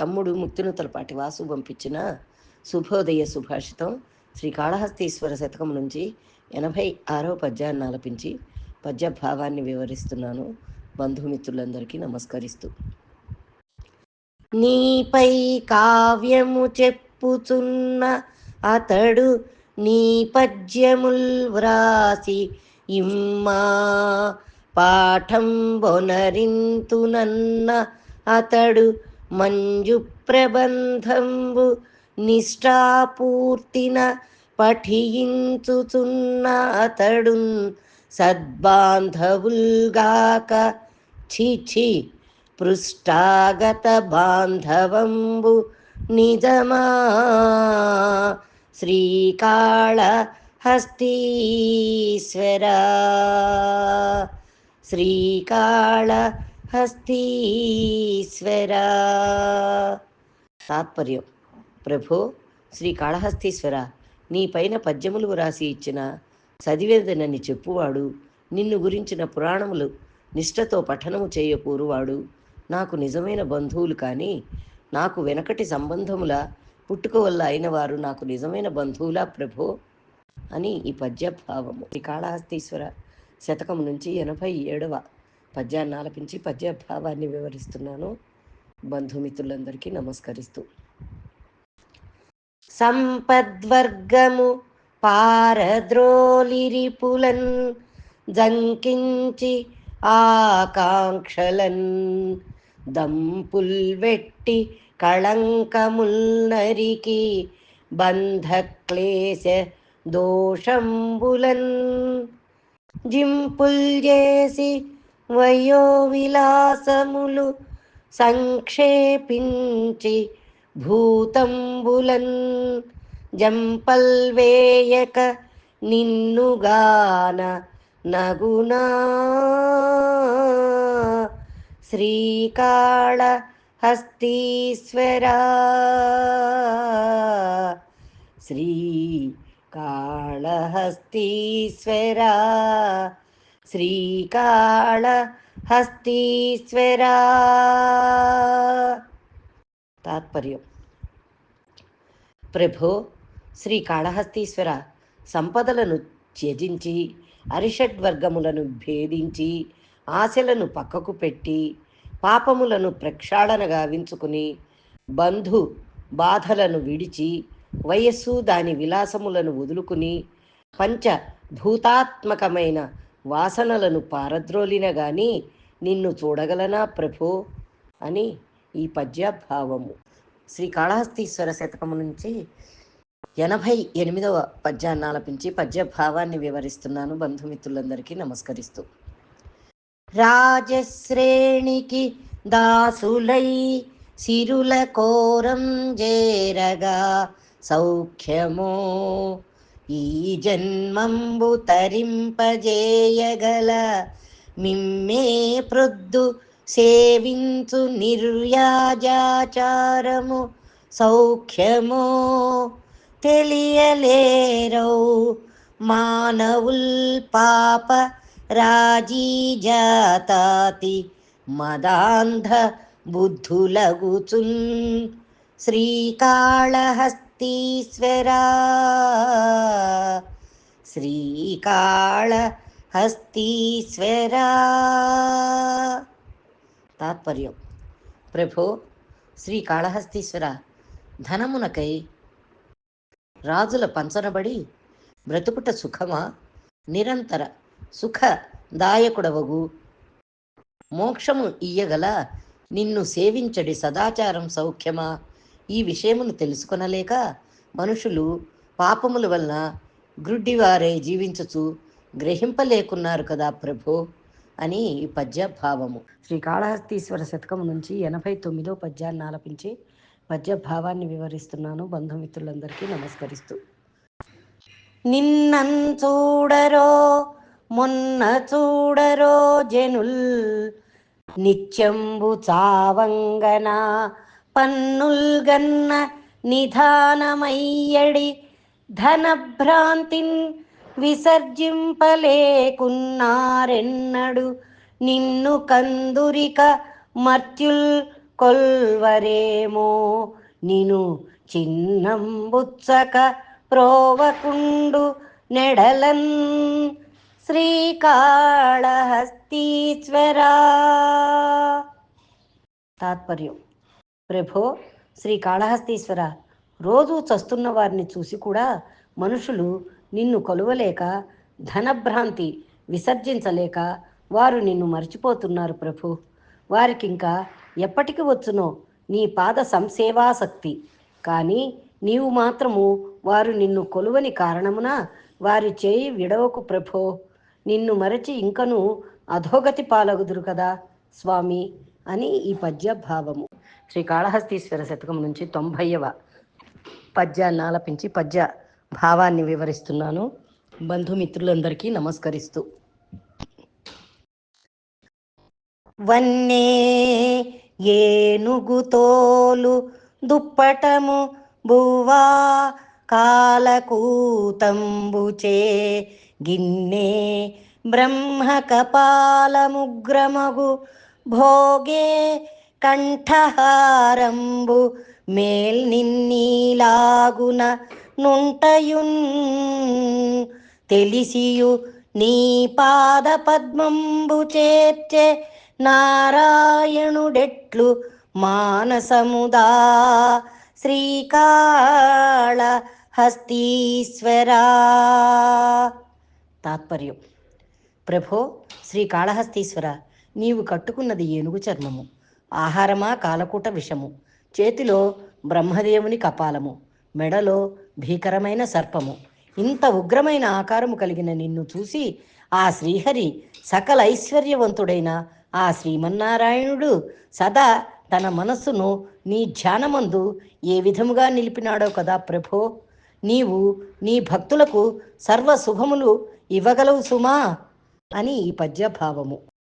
తమ్ముడు ముక్తినుతలపాటి వాసు పంపించిన శుభోదయ సుభాషితం శ్రీ కాళహస్తీశ్వర శతకం నుంచి ఎనభై ఆరో పద్యాన్ని ఆలపించి పద్య భావాన్ని వివరిస్తున్నాను. బంధుమిత్రులందరికీ నమస్కరిస్తూ. నీపై కావ్యము చెప్పుచున్న అతడు నీ పద్యముల్ వ్రాసి ఇమ్మా పాఠం బొనరింతునన్న అతడు మంజు ప్రబంధంబు నిష్ఠాపూర్తిన పఠించుచున్న అతడు సద్బాంధవుల్గాక ఛీ పృష్టాగత బాంధవంబు నిజమా శ్రీకాళ హస్తీశ్వరా శ్రీకాళ హస్తీశ్వరా. తాత్పర్యం. ప్రభో శ్రీ కాళహస్తీశ్వర నీ పైన పద్యములు వ్రాసి ఇచ్చిన చదివేదనని చెప్పువాడు నిన్ను గురించిన పురాణములు నిష్ఠతో పఠనము చేయకూరువాడు నాకు నిజమైన బంధువులు కానీ నాకు వెనకటి సంబంధముల పుట్టుక వల్ల అయిన వారు నాకు నిజమైన బంధువులా ప్రభో? అని ఈ పద్యభావము. శ్రీ కాళహస్తీశ్వర శతకం నుంచి ఎనభై ఏడవ పద్యాన్ని ఆలపించి పద్య భావాన్ని వివరిస్తున్నాను. బంధుమిత్రులందరికీ నమస్కరిస్తూ. సంపద్వర్గము పారద్రోలిరిపులన్ జంకించి ఆకాంక్షలన్. దంపుల్ వెట్టి కళంకముల్ నరికి బంధక్లేశ దోషంబులన్. జింపుల్ చేసి వయో విలాసములు సంక్షేపించి భూతంబులన్ జంపల్వేయక నిన్నుగాన నగునా. శ్రీకాళ హస్తీశ్వరా శ్రీ శ్రీకాళహస్తీశ్వరా. శ్రీకాళ హస్తీశ్వరా తాత్పర్యం. ప్రభో శ్రీకాళహస్తీశ్వర సంపదలను త్యజించి అరిషడ్వర్గములను భేదించి ఆశలను పక్కకు పెట్టి పాపములను ప్రక్షాళన గావించుకుని బంధు బాధలను విడిచి వయస్సు దాని విలాసములను వదులుకుని పంచ భూతాత్మకమైన వాసనలను పారద్రోలిన గాని నిన్ను చూడగలనా ప్రభు? అని ఈ పద్య భావము శ్రీ కాళహస్తీశ్వర శతకము నుంచి ఎనభై ఎనిమిదవ పద్యాన్ని ఆలపించి పద్య భావాన్ని వివరిస్తున్నాను. బంధుమిత్రులందరికీ నమస్కరిస్తూ. రాజశ్రేణికి దాసులై సిరుల కోరం జేరగా సౌఖ్యమో ఈ జన్మంబు తరింపజేయగల మిమ్మే ప్రొద్దు సేవించు నిర్వ్యాజాచారము సౌఖ్యమో తెలియలేరౌ మానవుల్ పాప రాజీ జాతాతి మదాంధ బుద్ధులగుచున్ శ్రీకాళహస్తీశ్వరా. శ్రీకాళహస్తీశ్వరా. తాత్పర్యం. ప్రభో శ్రీకాళహస్తీశ్వర ధనమునకై రాజుల పంచనబడి బ్రతుకుట సుఖమా? నిరంతర సుఖదాయకుడవగు. మోక్షము ఇయ్యగల నిన్ను సేవించడి సదాచారం సౌఖ్యమా? ఈ విషయమును తెలుసుకొనలేక మనుషులు పాపముల వలన గ్రుడ్డివారే జీవించుచు గ్రహింపలేకున్నారు కదా ప్రభు అని ఈ పద్య భావము శ్రీ కాళహస్తీశ్వర శతకం నుంచి ఎనభై తొమ్మిదో పద్యాన్ని ఆలపించి పద్య భావాన్ని వివరిస్తున్నాను. బంధుమిత్రులందరికీ నమస్కరిస్తూ. నిన్నన్ చూడరో మొన్న చూడరో జనుల్ నిత్యంబు చావంగనా పన్నుల్ గన్న నిధానమయ్యడి ధనభ్రాంతిన్ విసర్జింపలేకున్నారెన్నడు నిన్ను కందురిక మర్త్యుల్ కొల్వరేమో నిను చిన్నంబుచ్చక ప్రోవకుండు నెడలన్ శ్రీకాళహస్తీశ్వరా. తాత్పర్యం. ప్రభో శ్రీ కాళహస్తీశ్వర రోజు చస్తున్న వారిని చూసి కూడా మనుషులు నిన్ను కొలువలేక ధనభ్రాంతి విసర్జించలేక వారు నిన్ను మర్చిపోతున్నారు ప్రభు. వారికి ఇంకా ఎప్పటికి వచ్చునో నీ పాద సంసేవాసక్తి. కానీ నీవు మాత్రము వారు నిన్ను కొలువని కారణమున వారి చేయి విడవకు ప్రభో. నిన్ను మరచి ఇంకను అధోగతి పాలగుదురు కదా స్వామి. అని ఈ పద్య భావము శ్రీ కాళహస్తీశ్వర శతకం నుంచి తొంభైవ పద్యాన్ని ఆలపించి పద్య భావాన్ని వివరిస్తున్నాను. బంధుమిత్రులందరికీ నమస్కరిస్తూ. వన్నే ఏనుగుతోలు దుప్పటము భువా కాలకూతంబుచే గిన్నే బ్రహ్మ కపాలముగ్రమగు భోగే కంఠహారంబు మేల్నిన్నీలాగున నుంటయున్ తెలిసియు నీ పాద పద్మంబు చేర్చే నారాయణుడెట్లు మానసముదా శ్రీకాళ హస్తీశ్వరా. తాత్పర్యం. ప్రభో శ్రీ కాళహస్తీశ్వర నీవు కట్టుకున్నది ఏనుగు చర్మము ఆహారమా కాలకూట విషము చేతిలో బ్రహ్మదేవుని కపాలము మెడలో భీకరమైన సర్పము. ఇంత ఉగ్రమైన ఆకారము కలిగిన నిన్ను చూసి ఆ శ్రీహరి సకల ఐశ్వర్యవంతుడైన ఆ శ్రీమన్నారాయణుడు సదా తన మనస్సును నీ ధ్యానమందు ఏ విధముగా నిలిపినాడో కదా ప్రభో? నీవు నీ భక్తులకు సర్వ శుభములు ఇవ్వగలవు సుమా అని ఈ పద్య భావము